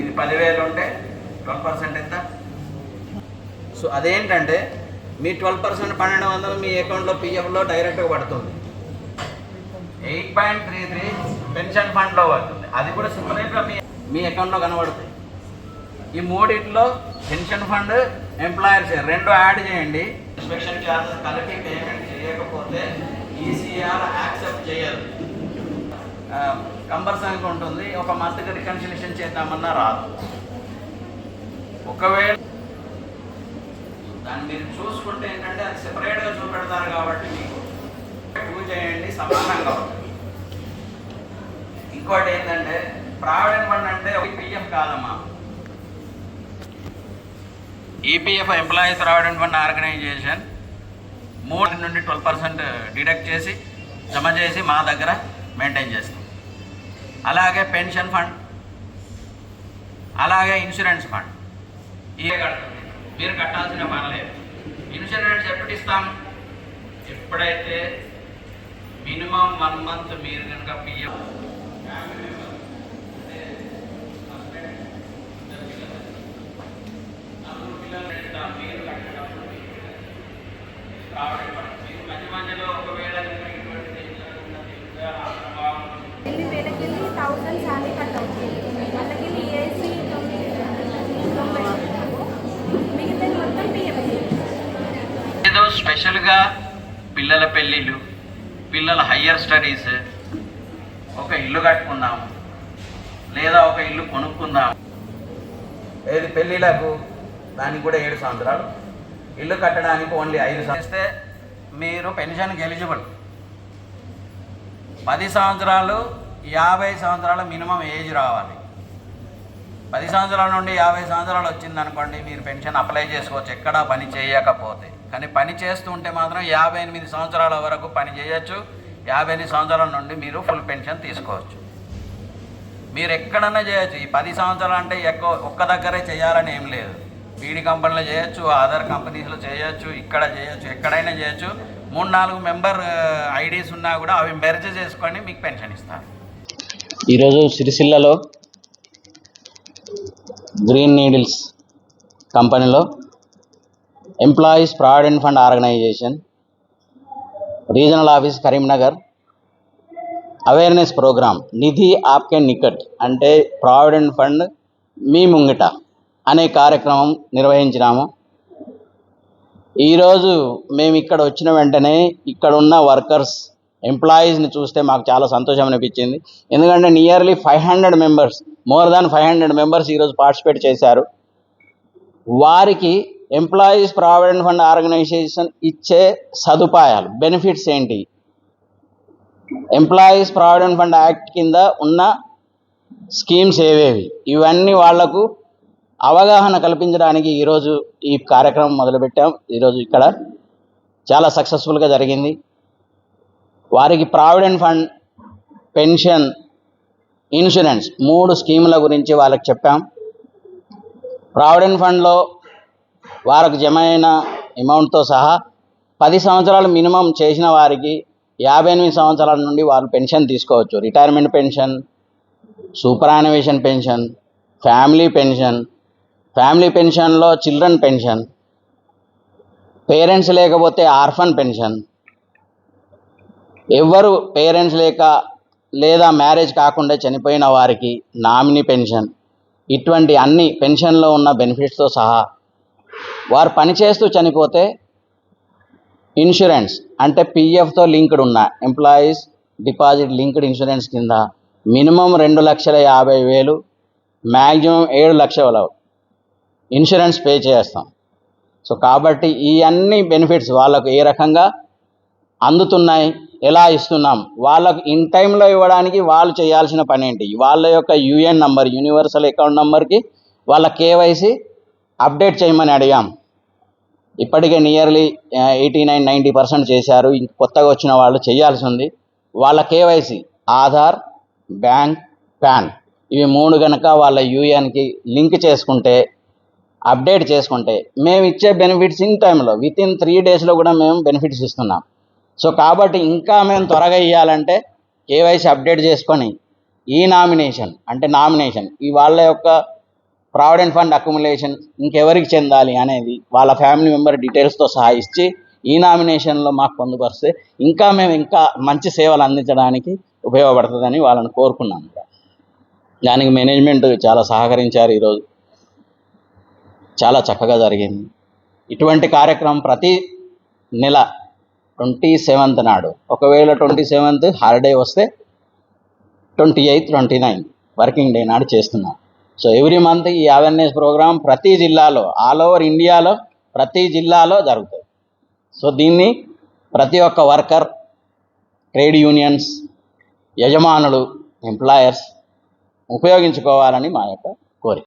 ఇది పదివేలు ఉంటే ట్వెల్వ్ పర్సెంట్ ఎంత? సో అదేంటంటే మీ ట్వెల్వ్ పర్సెంట్ పన్నెండు వందలు మీ అకౌంట్లో పిఎఫ్లో డైరెక్ట్గా పడుతుంది. Eight point three three pension ఫండ్లో పడుతుంది. అది కూడా సపరేట్గా మీ మీ అకౌంట్లో కనబడుతుంది ఈ మూడిట్లో పెన్షన్ ఫండ్ ఎంప్లాయర్స్ రెండు యాడ్ చేయండి. ఇన్స్పెక్షన్ ఛార్జెస్ కలిపి పేమెంట్ చేయకపోతే ఈసీఆర్ యాక్సెప్ట్ చేయదు. కంపల్సరీగా ఉంటుంది. ఒక మంత్కి రికన్సిలేషన్ చేద్దామన్నా రాదు. ఒకవేళ దాన్ని మీరు చూసుకుంటే ఏంటంటే అది సెపరేట్గా చూపెడతారు కాబట్టి మీకు పూజ చేయండి సమానంగా ఉంటుంది. ఇంకోటి ఏంటంటే ప్రావిడెంట్ ఫండ్ అంటే ఒక పిఎఫ్ కాదమ్మా. EPF employees provident fund organisation మూడు నుండి ట్వెల్వ్ పర్సెంట్ డిడక్ట్ చేసి జమ చేసి మా దగ్గర మెయింటైన్ చేస్తాం. అలాగే పెన్షన్ ఫండ్ అలాగే ఇన్సూరెన్స్ ఫండ్. ఇవే కడుతుంది? మీరు కట్టాల్సిన పని ఇన్సూరెన్స్ ఎప్పుడు ఇస్తాం? ఎప్పుడైతే మినిమం వన్ మంత్ మీరు కనుక పిఎం మీరు మధ్య మధ్యలో ఒకవేళ కనుక ఇటువంటి జరుగుతున్నది, ఆశ్రమం, ఎన్ని శాలరీ కట్ అవుతుంది. తొమ్మిది తొంభై మొత్తం పిఎఫ్ ఏదో స్పెషల్గా పిల్లల పెళ్ళిళ్ళు పిల్లల హయ్యర్ స్టడీస్ ఒక ఇల్లు కట్టుకుందాం లేదా ఒక ఇల్లు కొనుక్కుందాం ఏది పెళ్ళిళ్ళకు? దానికి కూడా ఏడు సంవత్సరాలు. ఇల్లు కట్టడానికి ఓన్లీ ఐదు సంవత్సరాలు. ఇస్తే మీరు పెన్షన్కి ఎలిజిబుల్ పది సంవత్సరాలు యాభై సంవత్సరాల మినిమం ఏజ్ రావాలి. పది సంవత్సరాల నుండి యాభై సంవత్సరాలు వచ్చింది అనుకోండి మీరు పెన్షన్ అప్లై చేసుకోవచ్చు ఎక్కడా పని చేయకపోతే. కానీ పని చేస్తుంటే మాత్రం యాభై ఎనిమిది సంవత్సరాల వరకు పని చేయొచ్చు. యాభై ఎనిమిది సంవత్సరాల నుండి మీరు ఫుల్ పెన్షన్ తీసుకోవచ్చు. మీరు ఎక్కడన్నా చేయొచ్చు. ఈ పది సంవత్సరాలు అంటే ఎక్కువ ఒక్క దగ్గరే చేయాలని ఏం లేదు. బీడీ కంపెనీలో చేయొచ్చు అదర్ కంపెనీస్లో చేయొచ్చు ఇక్కడ చేయొచ్చు ఎక్కడైనా చేయొచ్చు. మూడు నాలుగు మెంబర్ ఐడీస్ ఉన్నా కూడా అవి మెర్జ్ చేసుకొని మీకు పెన్షన్ ఇస్తారు. ఈరోజు సిరిసిల్లలో గ్రీన్ నీడిల్స్ కంపెనీలో employees provident fund organisation regional office Karimnagar awareness programme Nidhi Aapke Nikat అంటే ప్రావిడెంట్ ఫండ్ మీ ముంగిట అనే కార్యక్రమం నిర్వహించినాము. ఈరోజు మేము ఇక్కడ వచ్చిన వెంటనే ఇక్కడ ఉన్న వర్కర్స్ ఎంప్లాయీస్ని చూస్తే మాకు చాలా సంతోషం అనిపించింది. ఎందుకంటే nearly five hundred members more than five hundred members ఈరోజు పార్టిసిపేట్ చేశారు. వారికి ఎంప్లాయీస్ ప్రావిడెంట్ ఫండ్ ఆర్గనైజేషన్ ఇచ్చే సదుపాయాలు బెనిఫిట్స్ ఏంటి? ఎంప్లాయీస్ ప్రావిడెంట్ ఫండ్ యాక్ట్ కింద ఉన్న స్కీమ్స్ ఏవేవి? ఇవన్నీ వాళ్ళకు అవగాహన కల్పించడానికి ఈరోజు ఈ కార్యక్రమం మొదలుపెట్టాం. ఈరోజు ఇక్కడ చాలా సక్సెస్ఫుల్గా జరిగింది. వారికి ప్రావిడెంట్ ఫండ్ పెన్షన్ ఇన్సూరెన్స్ మూడు స్కీముల గురించి వాళ్ళకి చెప్పాం. ప్రావిడెంట్ ఫండ్లో వారికి జమ అయిన అమౌంట్తో సహా పది సంవత్సరాలు మినిమం చేసిన వారికి యాభై ఎనిమిది సంవత్సరాల నుండి వారు పెన్షన్ తీసుకోవచ్చు. Retirement pension superannuation pension family pension family పెన్షన్లో children pension parents లేకపోతే ఆర్ఫన్ పెన్షన్ ఎవ్వరు పేరెంట్స్ లేక లేదా మ్యారేజ్ కాకుండా చనిపోయిన వారికి నామినీ పెన్షన్ ఇటువంటి అన్ని పెన్షన్లో ఉన్న బెనిఫిట్స్తో సహా వారు పనిచేస్తూ చనిపోతే ఇన్సూరెన్స్ అంటే పిఎఫ్తో లింక్డ్ ఉన్న ఎంప్లాయీస్ డిపాజిట్ లింక్డ్ ఇన్సూరెన్స్ కింద మినిమం రెండు లక్షల యాభై వేలు మ్యాక్సిమం ఏడు లక్షల ఇన్సూరెన్స్ పే చేస్తాం. సో కాబట్టి ఈ అన్ని బెనిఫిట్స్ వాళ్ళకు ఏ రకంగా అందుతున్నాయి? ఎలా ఇస్తున్నాం? వాళ్ళకు ఇన్ టైంలో ఇవ్వడానికి వాళ్ళు చేయాల్సిన పని ఏంటి? వాళ్ళ యొక్క యూఎన్ నంబర్ యూనివర్సల్ అకౌంట్ నంబర్కి వాళ్ళ కేవైసీ అప్డేట్ చేయమని అడిగాం. ఇప్పటికే nearly eighty nine ninety percent చేశారు. కొత్తగా వచ్చిన వాళ్ళు చేయాల్సి ఉంది. వాళ్ళ కేవైసీ ఆధార్ బ్యాంక్ ప్యాన్ ఇవి మూడు కనుక వాళ్ళ యూఎన్కి లింక్ చేసుకుంటే అప్డేట్ చేసుకుంటే మేము ఇచ్చే బెనిఫిట్స్ ఇన్ టైంలో విత్ ఇన్ త్రీ డేస్లో కూడా మేము బెనిఫిట్స్ ఇస్తున్నాం. సో కాబట్టి ఇంకా మేము త్వరగా ఇవ్వాలంటే కేవైసీ అప్డేట్ చేసుకొని ఈ నామినేషన్ అంటే నామినేషన్ ఈ వాళ్ళ యొక్క ప్రావిడెంట్ ఫండ్ అక్యుములేషన్ ఇంకెవరికి చెందాలి అనేది వాళ్ళ ఫ్యామిలీ మెంబర్ డీటెయిల్స్తో సహా ఇచ్చి ఈ నామినేషన్లో మాకు పొందుపరిస్తే ఇంకా మేము ఇంకా మంచి సేవలు అందించడానికి ఉపయోగపడుతుందని వాళ్ళని కోరుకున్నాను. దానికి మేనేజ్మెంట్ చాలా సహకరించారు ఈరోజు. చాలా చక్కగా జరిగింది. ఇటువంటి కార్యక్రమం ప్రతి నెల ట్వంటీ సెవెంత్ నాడు. ఒకవేళ ట్వంటీ సెవెంత్ హాలిడే వస్తే twenty eighth twenty nine working day నాడు చేస్తున్నాం. సో ఎవ్రీ మంత్ ఈ అవేర్నెస్ ప్రోగ్రామ్ ప్రతి జిల్లాలో ఆల్ ఓవర్ ఇండియాలో ప్రతి జిల్లాలో జరుగుతుంది సో దీన్ని ప్రతి ఒక్క వర్కర్ ట్రేడ్ యూనియన్స్ యజమానులు ఎంప్లాయర్స్ ఉపయోగించుకోవాలని మా యొక్క కోరిక.